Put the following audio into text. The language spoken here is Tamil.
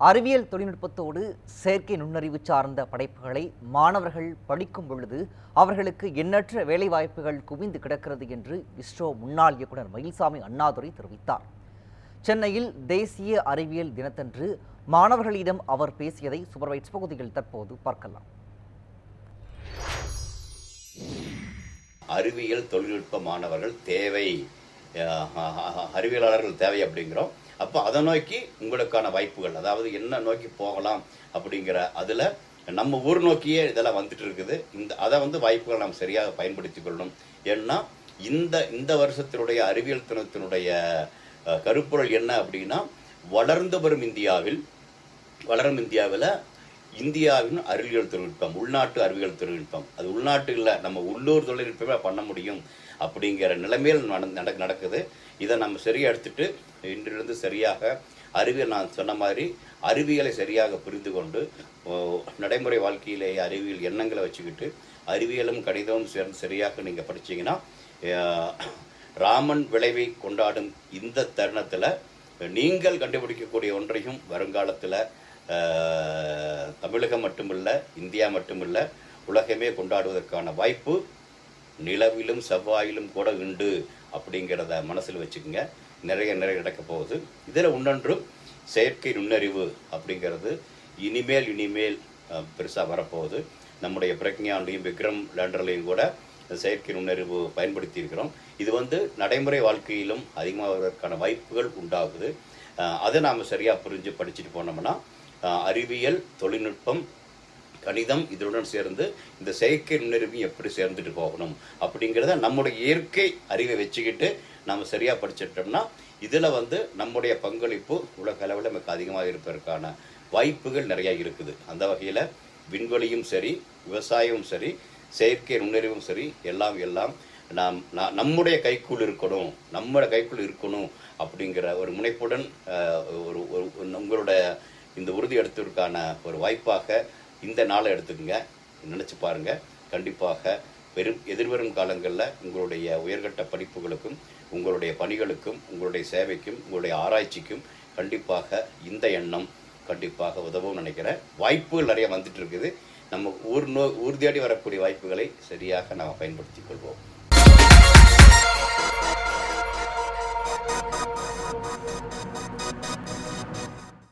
அறிவியல் தொழில்நுட்பத்தோடு செயற்கை நுண்ணறிவு சார்ந்த படைப்புகளை மாணவர்கள் படிக்கும் பொழுது அவர்களுக்கு எண்ணற்ற வேலைவாய்ப்புகள் குவிந்து கிடக்கிறது என்று இஸ்ரோ முன்னாள் இயக்குனர் மயில்சாமி அண்ணாதுரை தெரிவித்தார். சென்னையில் தேசிய அறிவியல் தினத்தன்று மாணவர்களிடம் அவர் பேசியதை சூப்பர்வைட்ஸ் பகுதியில் தற்போது பார்க்கலாம். அறிவியல் தொழில்நுட்ப மாணவர்கள் தேவை. அறிவியலாளர்கள் தேவை அப்படிங்கிறோம். அப்போ அதை நோக்கி உங்களுக்கான வாய்ப்புகள் அதாவது என்ன நோக்கி போகலாம் அப்படிங்கிற அதில் நம்ம ஊர் நோக்கியே இதெல்லாம் வந்துட்டு இருக்குது. இந்த அதை வந்து வாய்ப்புகள் நாம் சரியாக பயன்படுத்தி கொள்ளணும். ஏன்னா இந்த இந்த வருஷத்தினுடைய அறிவியல் தினத்தினுடைய கருப்பொருள் என்ன அப்படின்னா வளர்ந்து வரும் இந்தியாவில் வளரும் இந்தியாவில் இந்தியாவின் அறிவியல் தொழில்நுட்பம் உள்நாட்டு அறிவியல் தொழில்நுட்பம். அது உள்நாட்டு இல்லை நம்ம உள்ளூர் தொழில்நுட்பமே பண்ண முடியும் அப்படிங்கிற நிலைமையில் நட- நடக் நடக்குது. இதை நம்ம சரியாக எடுத்துட்டு இன்றிலிருந்து சரியாக அறிவியல் நான் சொன்ன மாதிரி அறிவியலை சரியாக புரிந்து கொண்டு நடைமுறை வாழ்க்கையிலேயே அறிவியல் எண்ணங்களை வச்சுக்கிட்டு அறிவியலும் கணிதமும் சேர்ந்து சரியாக நீங்கள் படிச்சீங்கன்னா ராமன் விளைவை கொண்டாடும் இந்த தருணத்தில் நீங்கள் கண்டுபிடிக்கக்கூடிய ஒன்றையும் வருங்காலத்தில் தமிழகம் மட்டுமல்ல இந்தியா மட்டுமல்ல உலகமே கொண்டாடுவதற்கான வாய்ப்பு நிலவிலும் செவ்வாயிலும் கூட உண்டு அப்படிங்கிறத மனசில் வச்சுக்கோங்க. நிறைய நிறைய நடக்க போகுது. இதில் இன்னொன்றும் செயற்கை நுண்ணறிவு அப்படிங்கிறது இனிமேல் இனிமேல் பெருசாக வரப்போகுது. நம்முடைய பிரக்ஞான்லையும் விக்ரம் லேண்டர்லையும் கூட செயற்கை நுண்ணறிவு பயன்படுத்தி இருக்கிறோம். இது வந்து நடைமுறை வாழ்க்கையிலும் அதிகமாக வருவதற்கான வாய்ப்புகள் உண்டாகுது. அதை நாம் சரியாக புரிஞ்சு படிச்சுட்டு போனோம்னா அறிவியல் தொழில்நுட்பம் கணிதம் இதனுடன் சேர்ந்து இந்த செயற்கை நுண்ணறிவையும் எப்படி சேர்ந்துட்டு போகணும் அப்படிங்கிறத நம்முடைய இயற்கை அறிவை வச்சுக்கிட்டு நம்ம சரியாக படிச்சிட்டோம்னா இதில் வந்து நம்முடைய பங்களிப்பு உலக அளவில் நமக்கு அதிகமாக இருப்பதற்கான வாய்ப்புகள் நிறையா இருக்குது. அந்த வகையில் விண்வெளியும் சரி விவசாயமும் சரி செயற்கை நுண்ணறிவும் சரி எல்லாம் எல்லாம் நாம் நம்முடைய கைக்குள் இருக்கணும் நம்மளோட கைக்குள் இருக்கணும் அப்படிங்கிற ஒரு முனைப்புடன் ஒரு ஒரு உங்களோட இந்த உறுதி எடுத்ததற்கான ஒரு வாய்ப்பாக இந்த நாளை எடுத்துக்கங்க. நினச்சி பாருங்க. கண்டிப்பாக வெறும் எதிர்வரும் காலங்களில் உங்களுடைய உயர்கட்ட படிப்புகளுக்கும் உங்களுடைய பணிகளுக்கும் உங்களுடைய சேவைக்கும் உங்களுடைய ஆராய்ச்சிக்கும் கண்டிப்பாக இந்த எண்ணம் கண்டிப்பாக உதவும் நினைக்கிறேன். வாய்ப்புகள் நிறைய வந்துட்டு இருக்குது நம்ம ஊர் நோ ஊர்தியாடி வரக்கூடிய வாய்ப்புகளை சரியாக நாம் பயன்படுத்திக் கொள்வோம்.